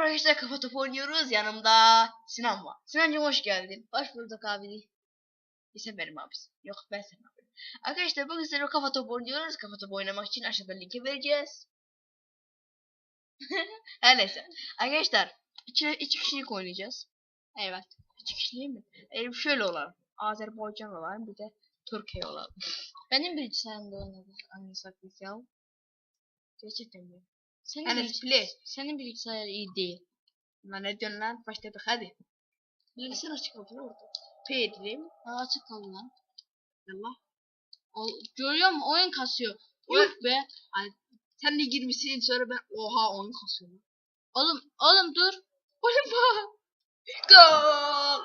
Arkadaşlar kafa topu oynuyoruz. Yanımda Sinan var. Sinancığım hoş geldin. Hoş bulduk abi. Sen benim abisin. Yok ben senin abim. Arkadaşlar bugün sizinle kafa topu oynuyoruz. Kafa topu oynamak için aşağıda linki vereceğiz. Her neyse. Arkadaşlar iki, iki kişilik oynayacağız. Evet. İki kişilik mi? Elim şöyle olan. Azerbaycan olan bir de Türkiye olan. Benim bilgisayarımda oynadık aynı saklık ya. Gerçekten mi? Senin, bilgis- play. senin bilgisayar iyi değil. Lan ne diyorsun lan? Başladık hadi. Bilgisayar açık oldu orada. P edelim. Aa, açık kaldı lan. Allah. O, görüyor musun? Oyun kasıyor. Yuh be. Sen de girmişsin sonra ben oha oyun kasıyorum. Oğlum, oğlum dur. Oyun var. Gol.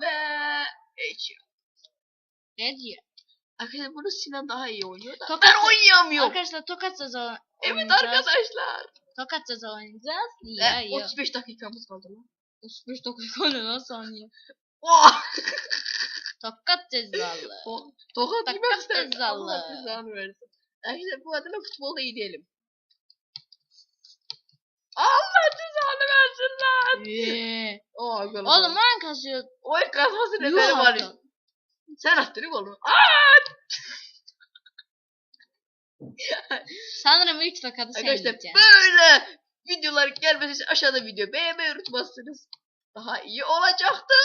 Ve geçiyor. Ne diyor? Arkadaşlar bunu Sinan daha iyi oynuyor da. Tokat- Ben oynayamıyorum. Arkadaşlar tokat Evet oynayacağız. arkadaşlar. Tokat ceza oynayacağız. Ya ya. 35 dakikamız kaldı lan. 35 dakika ne lan saniye. Tokat cezalı. To- Tokat isterim. cezalı. Allah cezanı versin. Arkadaşlar bu adına futbolda iyi değilim. Allah cezanı versin lan. Oh, gol Oğlum oyun kasıyor. Oyun kazması ne var. Sen attın oğlum? Aa! Sanırım ilk tokatı sen Arkadaşlar böyle videolar gelmesi için aşağıda video beğenmeyi unutmazsınız. Daha iyi olacaktır.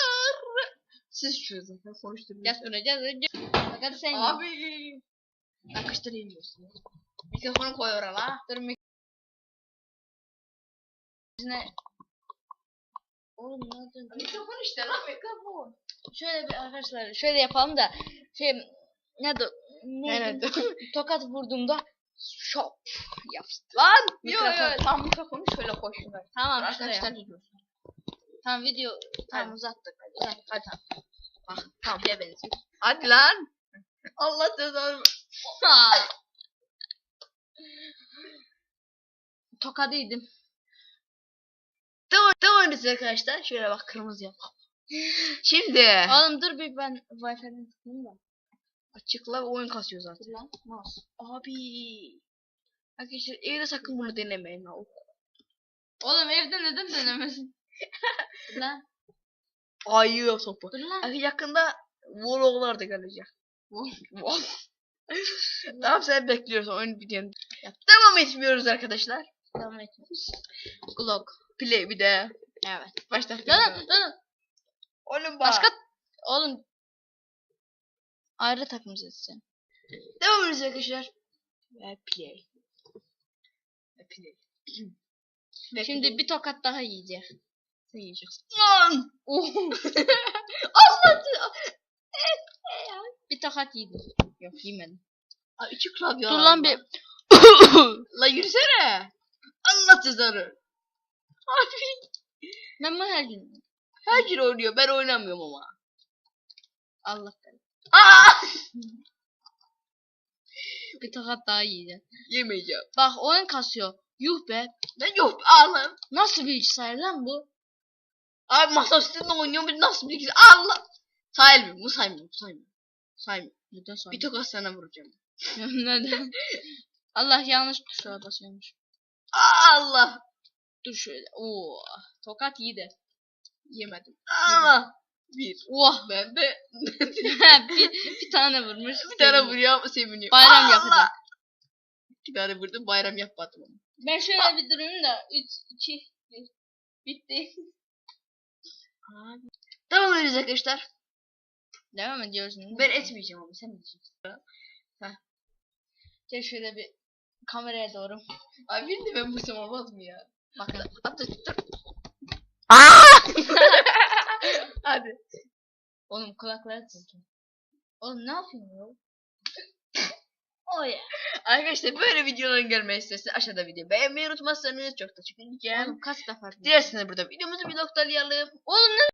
Siz şu zaten konuşturun. Gel süreceğiz önce. Tokat sen yiyeceksin. Abi. Yakıştırayım diyorsun. Mikrofonu koy oraya. Dur mik- Ne? Oğlum nereden? Mikrofon işte lan mikrofon. Şöyle bir arkadaşlar şöyle yapalım da şey ne de ne Evet. tokat vurduğumda şop yapsın. Lan. Yok yok. Tam mikrofonu şöyle koy şuna. Tamam Arkadaşlar şuraya. izliyorsun. Tamam video tamam uzattık. Uzattık hadi tamam. Bak tam bir benziyor. Hadi lan. Allah cezanı. Tokadıydım. Devam, devam ediyoruz arkadaşlar. Şöyle bak kırmızı yap. Şimdi. Oğlum dur bir ben Wi-Fi'den tıklayayım da. Açıkla oyun kasıyor zaten. Lan. Mouse. Abi. Arkadaşlar evde sakın bunu denemeyin. ha. Oğlum evde neden denemesin? dur lan. Ayıyor sopu. Dur lan. Yakında vloglar da gelecek. Vlog. tamam sen bekliyorsun oyun videonu. Ya, devam etmiyoruz arkadaşlar. Devam etmiyoruz. Glock. Play bir de. Evet. Başlattık. Lan lan. Oğlum bak. Başka oğlum ayrı takım seçsin. Devam ediyoruz arkadaşlar. Ve play. Ve play. Ve Şimdi play. bir tokat daha yiyecek. sen yiyeceksin. Lan! Oh. Allah bir tokat yedim. Yok yemedim. Aa, içi klavye Dur lan bir. La yürüsene. Allah cezanı. Abi. Ben bu her gün. Her gün oynuyor. Ben oynamıyorum ama. Allah. Aa! Bir tokat daha yiyeceğim. Yemeyeceğim. Bak oyun kasıyor. Yuh be. Ben yok. Ağlam. Nasıl bilgisayar lan bu? Abi masa üstünde oynuyor. Bir nasıl bilgisayar? Allah. Saymıyorum. Bu saymıyorum. Saymıyorum. Saymıyorum. Neden sonra? Bir tokat sana vuracağım. Neden? Allah yanlış tuşa basıyormuş. Allah. Dur şöyle. Oo. Tokat yedi. Yemedim. Allah. Bir. Oh. Ben de tane vurmuş. bir tane vuruyor seviniyor. Bayram Allah. yapacak. İki tane vurdum bayram yapmadım. ama. Ben şöyle bir durayım da 3, 2, 1. Bitti. Devam ediyoruz arkadaşlar. Devam ediyoruz. Ben etmeyeceğim ama sen edeceksin. Gel şöyle bir kameraya doğru. Abi de ben bu zaman olmaz mı ya? Bakın. Hatta dur. Aa! Hadi. Oğlum kulakları çizdim. Oğlum ne yapıyorsun ya? Oh ya. Arkadaşlar böyle videoların gelmeyi istersen aşağıda video beğenmeyi unutmazsanız çok teşekkür edeceğim. Oğlum kaç defa? Dilerseniz burada videomuzu bir noktalayalım. Oğlum ne